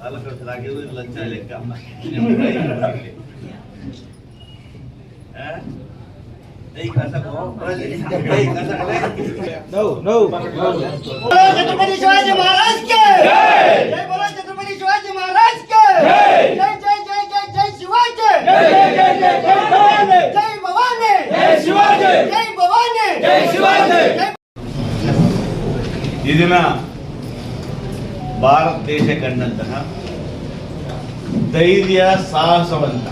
Alangkah lagi lu lancar lekam. No, no. Jai Bolo Chaturmani Maharaj ke. Jai. Jai Maharaj ke. ಈ ದಿನ ಭಾರತ ದೇಶ ಕಂಡಂತಹ ಧೈರ್ಯ ಸಾಹಸವಂತ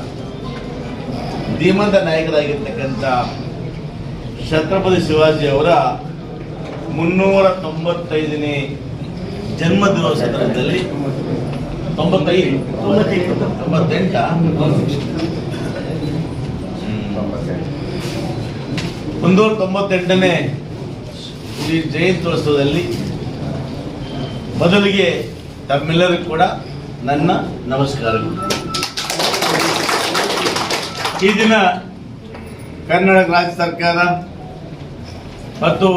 ಧೀಮಂತ ನಾಯಕರಾಗಿರ್ತಕ್ಕಂಥ ಛತ್ರಪತಿ ಶಿವಾಜಿ ಅವರ ಮುನ್ನೂರ ತೊಂಬತ್ತೈದನೇ ಜನ್ಮ ದಿನೋತ್ಸವದಲ್ಲಿ ತೊಂಬತ್ತೈದು. ತೊಂಬತ್ತೆಂಟ? ಮುನ್ನೂರ ತೊಂಬತ್ತೆಂಟನೇ ಶ್ರೀ ಜಯಂತ್ಯೋತ್ಸವದಲ್ಲಿ ಬದಲಿಗೆ ತಮ್ಮೆಲ್ಲರಿಗೂ ಕೂಡ ನನ್ನ ನಮಸ್ಕಾರಗಳು. ಈ ದಿನ ಕರ್ನಾಟಕ ರಾಜ್ಯ ಸರ್ಕಾರ ಮತ್ತು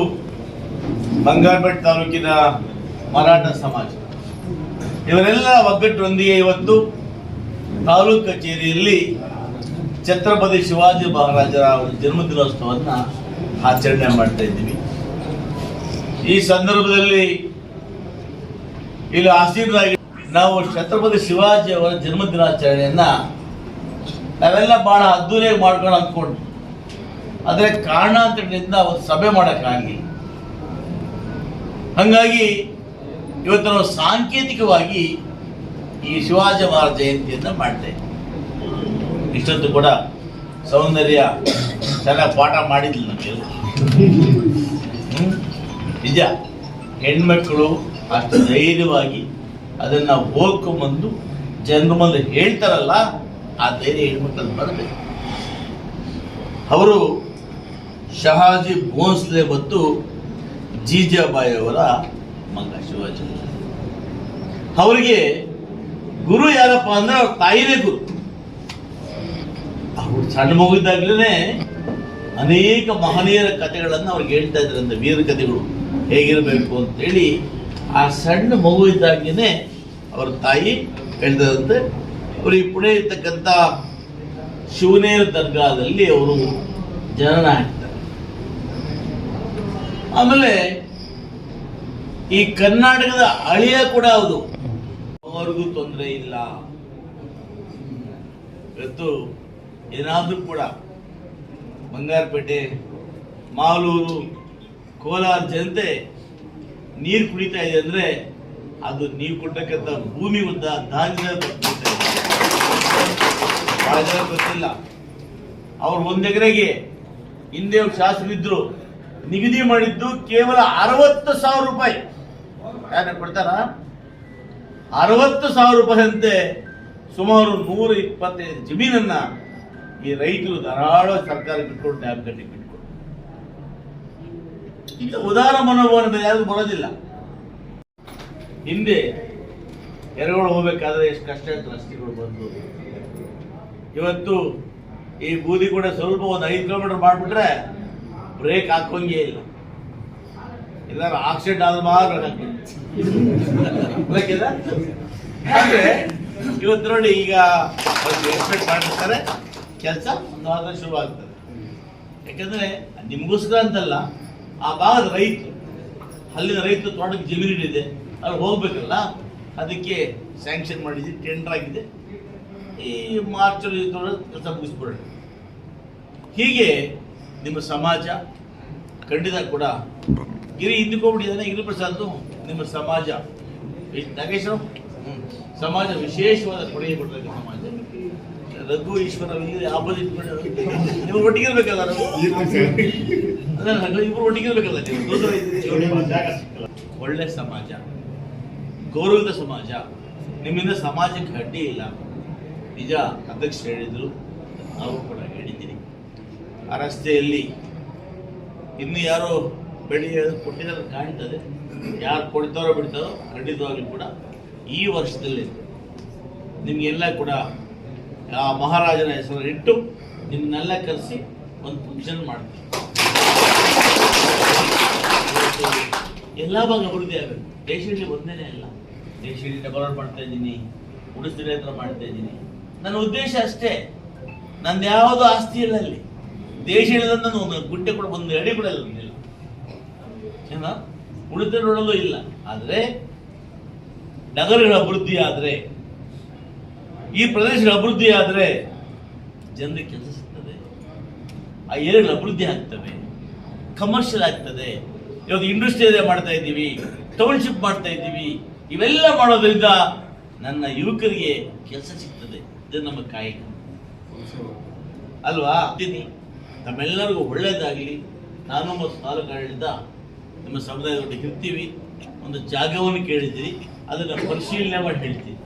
ಬಂಗಾರಪೇಟೆ ತಾಲೂಕಿನ ಮರಾಠ ಸಮಾಜ ಇವರೆಲ್ಲ ಒಗ್ಗಟ್ಟೊಂದಿಗೆ ಇವತ್ತು ತಾಲೂಕು ಕಚೇರಿಯಲ್ಲಿ ಛತ್ರಪತಿ ಶಿವಾಜಿ ಮಹಾರಾಜರ ಜನ್ಮದಿನೋತ್ಸವವನ್ನು ಆಚರಣೆ ಮಾಡ್ತಾ ಇದ್ದೀವಿ. ಈ ಸಂದರ್ಭದಲ್ಲಿ ಇಲ್ಲಿ ಆಸೀನರಾಗಿ ನಾವು ಛತ್ರಪತಿ ಶಿವಾಜಿ ಅವರ ಜನ್ಮದಿನಾಚರಣೆಯನ್ನ ನಾವೆಲ್ಲ ಬಹಳ ಅದ್ದೂರಿಯಾಗಿ ಮಾಡ್ಕೊಂಡು ಅಂದ್ಕೊಂಡು ಆದರೆ ಕಾರಣಾಂತರಗಳಿಂದ ಒಂದು ಸಭೆ ಮಾಡೋಕ್ಕಾಗಲಿ ಹಂಗಾಗಿ ಇವತ್ತು ನಾವು ಸಾಂಕೇತಿಕವಾಗಿ ಈ ಶಿವಾಜಿ ಮಹಾರಾಜ ಜಯಂತಿಯನ್ನು ಮಾಡ್ತೇವೆ ಇಷ್ಟೊಂದು ಕೂಡ ಸೌಂದರ್ಯ ಚೆನ್ನಾಗಿ ಪಾಠ ಮಾಡಿದ್ಲು ನಮಗೆ? ನಿಜ, ಹೆಣ್ಮಕ್ಳು ಅಷ್ಟು ಧೈರ್ಯವಾಗಿ ಅದನ್ನ ಹೋಗ್ಕೊಂಬಂದು ಜನರ ಮುಂದೆ ಹೇಳ್ತಾರಲ್ಲ, ಆ ಧೈರ್ಯ ಹೆಣ್ಮಕ್ಳಲ್ಲಿ ಬರಬೇಕು ಅವರು ಶಹಾಜಿ ಭೋನ್ಸ್ಲೆ ಮತ್ತು ಜೀಜಾಬಾಯಿ ಅವರ ಮಗ ಶಿವಾಜಿ ಅವರಿಗೆ ಗುರು ಯಾರಪ್ಪ ಅಂದ್ರೆ ಅವ್ರ ತಾಯಿನೇ ಗುರು. ಅವ್ರು ಸಣ್ಣ ಮಗುವಿದ್ದಾಗಲೇ ಅನೇಕ ಮಹನೀಯರ ಕಥೆಗಳನ್ನು ಅವ್ರಿಗೆ ಹೇಳ್ತಾ ಇದ್ರಂತೆ ವೀರ ಕಥೆಗಳು ಹೇಗಿರಬೇಕು ಅಂತೇಳಿ ಆ ಸಣ್ಣ ಮಗು ಇದ್ದಾಗಲೇ ಅವ್ರ ತಾಯಿ ಹೇಳ್ತದಂತೆ ಅವ್ರಿಗೆ ಪುಣೆ ಇರ್ತಕ್ಕಂಥ ಶಿವನೇರ ದರ್ಗಾದಲ್ಲಿ ಅವರು ಜನನ ಆಗ್ತಾರೆ. ಆಮೇಲೆ ಈ ಕರ್ನಾಟಕದ ಅಳಿಯ ಕೂಡ ಹೌದು. ಅವ್ರಿಗೂ ತೊಂದರೆ ಇಲ್ಲ. ಇವತ್ತು ಏನಾದರೂ ಕೂಡ ಬಂಗಾರಪೇಟೆ, ಮಾಲೂರು, ಕೋಲಾರ ಜನತೆ ನೀರು ಕುಡಿತಾ ಇದೆ ಅಂದ್ರೆ ಅದು ನೀವು ಕೊಟ್ಟಕ್ಕಂಥ ಭೂಮಿ ಉದ್ದ ಧಾನ್ಯ ಗೊತ್ತಿಲ್ಲ. ಅವ್ರು ಒಂದ್ ಎಕರೆಗೆ ಹಿಂದೆ ಶಾಸಕರಿದ್ರು ನಿಗದಿ ಮಾಡಿದ್ದು ಕೇವಲ ಅರವತ್ತು ಸಾವಿರ ರೂಪಾಯಿ. ಯಾರು ಕೊಡ್ತಾರ? ಅರವತ್ತು ಸಾವಿರ ರೂಪಾಯಿಯಂತೆ ಸುಮಾರು ನೂರ ಇಪ್ಪತ್ತೈದು ಜಮೀನನ್ನ ಈ ರೈತರು ಧಾರಾಳ ಸರ್ಕಾರ ಬಿಟ್ಕೊಂಡು ಡ್ಯಾಮ್ ಕಟ್ಟಿ ಬಿಟ್ಕೊಂಡು ಈಗ ಉದಾರ ಮನೋಭಾವನೆ ಮೇಲೆ ಯಾರು ಬರೋದಿಲ್ಲ. ಹಿಂದೆ ಎರೆಗಳು ಹೋಗ್ಬೇಕಾದ್ರೆ ಎಷ್ಟು ಕಷ್ಟ ಇತ್ತು, ರಸ್ತೆಗಳು ಬಂದು. ಇವತ್ತು ಈ ಬೂದಿ ಕೂಡ ಸ್ವಲ್ಪ ಒಂದು ಐದು ಕಿಲೋಮೀಟರ್ ಮಾಡಿಬಿಟ್ರೆ ಬ್ರೇಕ್ ಹಾಕೋಂಗೇ ಇಲ್ಲ. ಎಲ್ಲಾರು ಆಕ್ಸಿಡೆಂಟ್ ಆದ್ರೆ ಮಾತ್ರ ಆದ್ರೆ ಇವತ್ತು ನೋಡಿ ಈಗ ಎಕ್ಸ್ಪೆಕ್ಟ್ ಮಾಡಿರ್ತಾರೆ. ಕೆಲಸ ಒಂದು ವಾರ ಶುರು ಆಗ್ತದೆ. ಯಾಕಂದ್ರೆ ನಿಮ್ಗೋಸ್ಕರ ಅಂತಲ್ಲ, ಆ ಭಾಗದ ರೈತರು ಅಲ್ಲಿನ ರೈತರು ತೋಟಕ್ಕೆ ಜಮೀನು ಇದೆ ಅವ್ರು ಹೋಗ್ಬೇಕಲ್ಲ, ಅದಕ್ಕೆ ಸ್ಯಾಂಕ್ಷನ್ ಮಾಡಿದ್ವಿ ಟೆಂಡರ್ ಆಗಿದೆ. ಈ ಮಾರ್ಚ್ ಕೆಲಸ ಮುಗಿಸ್ಬಿಡೋಣ. ಹೀಗೆ ನಿಮ್ಮ ಸಮಾಜ ಖಂಡಿತ ಕೂಡ ಗಿರಿ ಹಿಂದಕ್ಕೆ ಅದನ್ನ ಗಿರಿ ಪ್ರಸಾದ್ ನಿಮ್ಮ ಸಮಾಜ. ನಾಗೇಶ್. ಸಮಾಜ ವಿಶೇಷವಾದ ಕೊಡುಗೆ ಕೊಟ್ಟರೆ ಸಮಾಜ. ರಘು, ಈಶ್ವರ ಆಪೋಸಿಟ್ ನಿಮ್ಮ ಒಟ್ಟಿಗೆ ಇರ್ಬೇಕಲ್ಲ ಇಬ್ರು ಒಟ್ಟಿಗೆ ಇರ್ಬೇಕಲ್ಲ. ಒಳ್ಳೆ ಸಮಾಜ. ಗೌರವಿತ ಸಮಾಜ. ನಿಮ್ಮಿಂದ ಸಮಾಜಕ್ಕೆ ಅಡ್ಡಿ ಇಲ್ಲ. ನಿಜ, ಅಧ್ಯಕ್ಷ ಹೇಳಿದ್ರು. ನಾವು ಕೂಡ ಹೇಳಿದ್ದೀನಿ ಆ ರಸ್ತೆಯಲ್ಲಿ ಇನ್ನು ಯಾರೋ ಬೆಳಿಗ್ಗೆ ಕೊಟ್ಟಿದ್ದಾರೆ ಕಾಣ್ತದೆ. ಯಾರು ಕೊಡ್ತಾರೋ ಬಿಡ್ತಾರೋ ಖಂಡಿತವಾಗ್ಲೂ ಕೂಡ ಈ ವರ್ಷದಲ್ಲಿ ನಿಮಗೆಲ್ಲ ಕೂಡ ಆ ಮಹಾರಾಜನ ಹೆಸರು ಇಟ್ಟು ನಿಮ್ಮನ್ನೆಲ್ಲ ಕರೆಸಿ ಒಂದು ಫಂಕ್ಷನ್ ಇವತ್ತು ಎಲ್ಲ ಭಾಗ ಅಭಿವೃದ್ಧಿ ಆಗಬೇಕು. ದೇಶ ಇಡೀ ಒಂದೇನೇ ಅಲ್ಲ. ದೇಶ ಇಡೀ ಡೆವಲಪ್ ಮಾಡ್ತಾ ಇದ್ದೀನಿ. ಉಳಿಸ್ತಿರೋ ಹತ್ರ ಮಾಡ್ತಾ ಇದ್ದೀನಿ. ನನ್ನ ಉದ್ದೇಶ ಅಷ್ಟೇ. ನಂದು ಯಾವುದು ಆಸ್ತಿ ಇಲ್ಲ ಅಲ್ಲಿ. ದೇಶ ಇಲ್ಲದ ನಾನು ಗುಡ್ಡೆ ಕೂಡ, ಒಂದು ಅಡಿ ಕೂಡ ಇಲ್ಲ ನನ್ನಲ್ಲಿ. ಉಳಿತ ನೋಡಲು ಇಲ್ಲ. ಆದರೆ ನಗರಗಳ ಅಭಿವೃದ್ಧಿ ಆದರೆ ಈ ಪ್ರದೇಶಗಳ ಅಭಿವೃದ್ಧಿ ಆದರೆ ಜನರಿಗೆ ಕೆಲಸ ಸಿಗ್ತದೆ. ಆ ಏರಿಯಾಗಳ ಅಭಿವೃದ್ಧಿ ಆಗ್ತವೆ ಕಮರ್ಷಿಯಲ್ ಆಗ್ತದೆ. ಇವತ್ತು ಇಂಡಸ್ಟ್ರಿ ಮಾಡ್ತಾ ಇದ್ದೀವಿ. ಟೌನ್ಶಿಪ್ ಮಾಡ್ತಾ ಇದ್ದೀವಿ. ಇವೆಲ್ಲ ಮಾಡೋದ್ರಿಂದ ನನ್ನ ಯುವಕರಿಗೆ ಕೆಲಸ ಸಿಗ್ತದೆ. ಇದು ನಮ್ಮ ಕಾಯಕ ಅಲ್ವಾ? ತಮ್ಮೆಲ್ಲರಿಗೂ ಒಳ್ಳೇದಾಗಲಿ. ನಾನು ಮತ್ತು ತಾಲೂಕಾಡಳಿತ ನಮ್ಮ ಸಮುದಾಯದೊಟ್ಟಿಗೆ ಇರ್ತೀವಿ ಒಂದು ಜಾಗವನ್ನು ಕೇಳಿದ್ದೀರಿ, ಅದನ್ನು ಪರಿಶೀಲನೆ ಮಾಡಿ ಹೇಳ್ತೀವಿ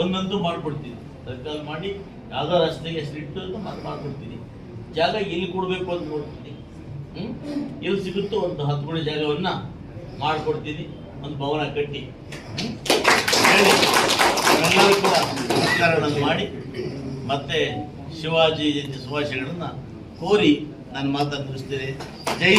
ಒಂದಂತೂ ಮಾಡಿಕೊಡ್ತೀವಿ ಸರ್ಕಾರ ಮಾಡಿ, ಯಾವುದೋ ರಸ್ತೆಗೆ ಹೆಸರಿಟ್ಟು ಮತ್ತೆ ಮಾಡಿಕೊಡ್ತೀನಿ ಜಾಗ ಎಲ್ಲಿ ಕೊಡಬೇಕು ಅಂತ ನೋಡ್ತೀನಿ ಹ್ಞೂ ಎಲ್ಲಿ ಸಿಗುತ್ತೋ ಒಂದು ಹತ್ತು ಗುಣಿ ಜಾಗವನ್ನು ಮಾಡಿಕೊಡ್ತೀನಿ ಒಂದು ಭವನ ಕಟ್ಟಿ. ಎಲ್ಲರೂ ಕೂಡ ಮಾಡಿ, ಮತ್ತೆ ಶಿವಾಜಿ ಜಯಂತಿ ಶುಭಾಶಯಗಳನ್ನು ಕೋರಿ ನಾನು ಮಾತನ್ನು ಜೈ